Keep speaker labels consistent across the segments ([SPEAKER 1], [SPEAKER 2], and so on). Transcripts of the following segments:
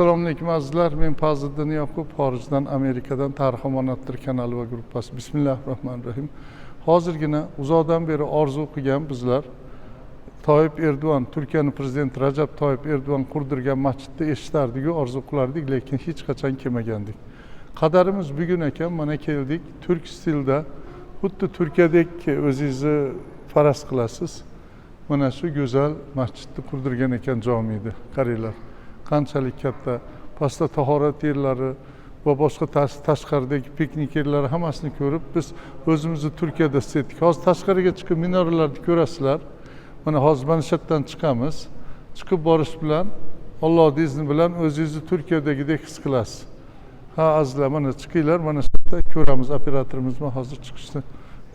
[SPEAKER 1] alaykum azizlar men fazliddin yoqub xorijdan amerikadan tarix omonatdir kanali va gruppasi bismillahi rohmanir rohim hozirgina uzoqdan beri orzu qilgan bizlar toyib erdo'g'on turkiyani prezidenti rajab toyib erdo'g'on qurdirgan masjidda eshitardiku orzu qilardik lekin hech qachon kelmagandik qadarimiz bugun ekan mana keldik turk stilda xuddi turkiyadek o'zingizni faraz qilasiz mana shu go'zal masjidni qurdirgan ekan jomiyni qaranglar qanchalik katta pastda tahorat yerlari va boshqa tas- tashqaridagi piknik yerlari hammasini ko'rib biz o'zimizni turkiyada hissetdik hozir tashqariga chiqib minoralarni ko'rasizlar mana hozir mana shu yerdan chiqamiz chiqib borish bilan allohni izni bilan o'zingizni turkiyadagidek his qilasiz ha azizlar mana chiqinglar mana shu yerda ko'ramiz operatorimiz bilan hozir chiqishni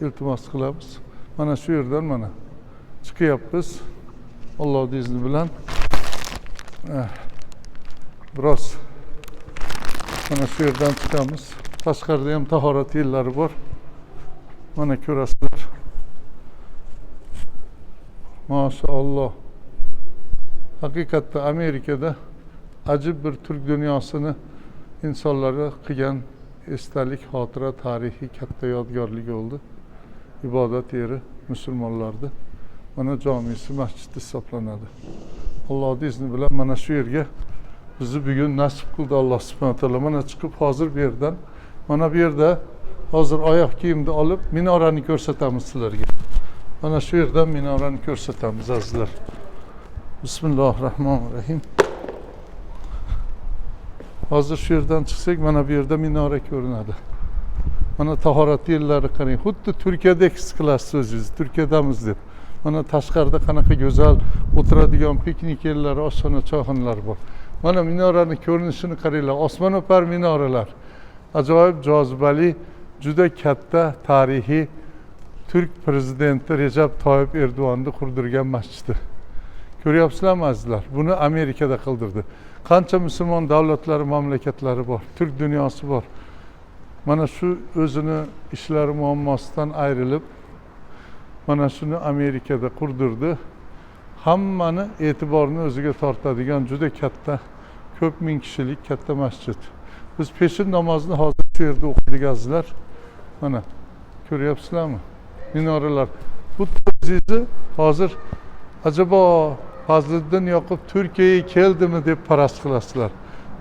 [SPEAKER 1] iltimos qilamiz mana shu yerdan mana chiqyapmiz allohni izni bilan Eh, biroz mana shu yerdan chiqamiz tashqarida ham tahorat yerlari bor mana ko'rasizlar haqiqatda amerikada ajib bir turk dunyosini insonlari qilgan esdalik xotira tarixiy katta yodgorlik bo'ldi ibodat yeri musulmonlarni mana jomisi masjid hisoblanadi allohni izni bilan mana shu yerga bizni bugun nasib qildi alloh subhana taolo mana chiqib hozir bu yerdan mana bu yerda hozir oyoq kiyimni olib minorani ko'rsatamiz sizlarga mana shu yerdan minorani ko'rsatamiz azizlar bismillahi rohmanir rohim hozir shu yerdan chiqsak mana bu yerda minora ko'rinadi mana tahorat yerlari qarang xuddi turkiyadek his qilasiz o'zingizni turkiyadamiz deb mana tashqarida qanaqa go'zal o'tiradigan piknik yerlari oshxona choyxonalar bor mana minorani ko'rinishini qaranglar osmono'par minoralar ajoyib jozibali juda katta tarixiy turk prezidenti rejab toyib erdo'g'onni qurdirgan masjidi. Ko'ryapsizlarmi azizlar buni amerikada qildirdi qancha musulmon davlatlari mamlakatlari bor turk dunyosi bor mana shu o'zini ishlari muammosidan ayrilib mana shuni amerikada qurdirdi hammani e'tiborini o'ziga tortadigan juda katta ko'p ming kishilik katta masjid biz peshin namozini hozir shu yerda o'qidik azizlar mana ko'ryapsizlarmi minoralar bu o'zingizni hozir ajabo fazliddin yoqub turkiyaga keldimi deb faraz qilasizlar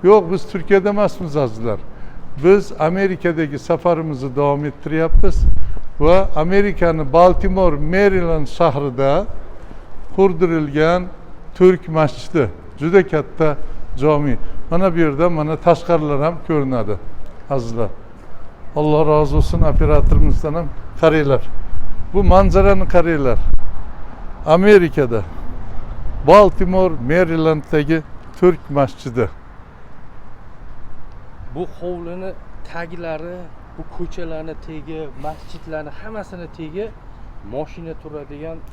[SPEAKER 1] yo'q biz turkiyada emasmiz azizlar biz amerikadagi safarimizni davom ettiryapmiz va amerikani baltimor meriland shahrida qurdirilgan turk masjidi juda katta jomi mana bu yerda mana tashqarilar ham ko'rinadi azizlar alloh rozi bo'lsin operatorimizdan ham qaranglar bu manzarani qaranglar amerikada. Baltimor merilanddagi turk masjidi
[SPEAKER 2] bu hovlini taglari bu ko'chalarni tegi masjidlarni hammasini tegi moshina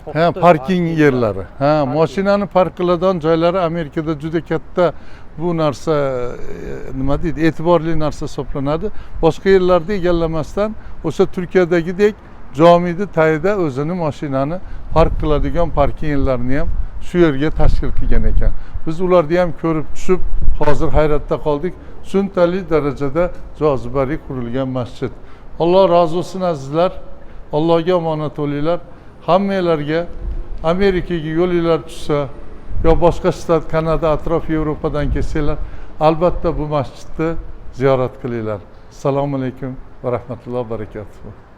[SPEAKER 1] ha
[SPEAKER 2] katta
[SPEAKER 1] parking yerlari ha mashinani park qiladigan joylari amerikada juda katta bu narsa e, nima deydi e'tiborli narsa hisoblanadi boshqa yerlarda egallamasdan o'sha turkiyadagidek jomiyni tagida o'zini mashinani park qiladigan parking yerlarini ham shu yerga tashkil qilgan ekan. Biz ularni ham ko'rib tushib hozir hayratda qoldik shunchalik darajada jozibali qurilgan masjid alloh rozi bo'lsin azizlar allohga omonat bo'linglar hammanglarga amerikaga yo'linglar tushsa yo boshqa shtat kanada atrof yevropadan kelsanglar albatta bu masjidni ziyorat qilinglar assalomu alaykum va rahmatullohi va barakatuh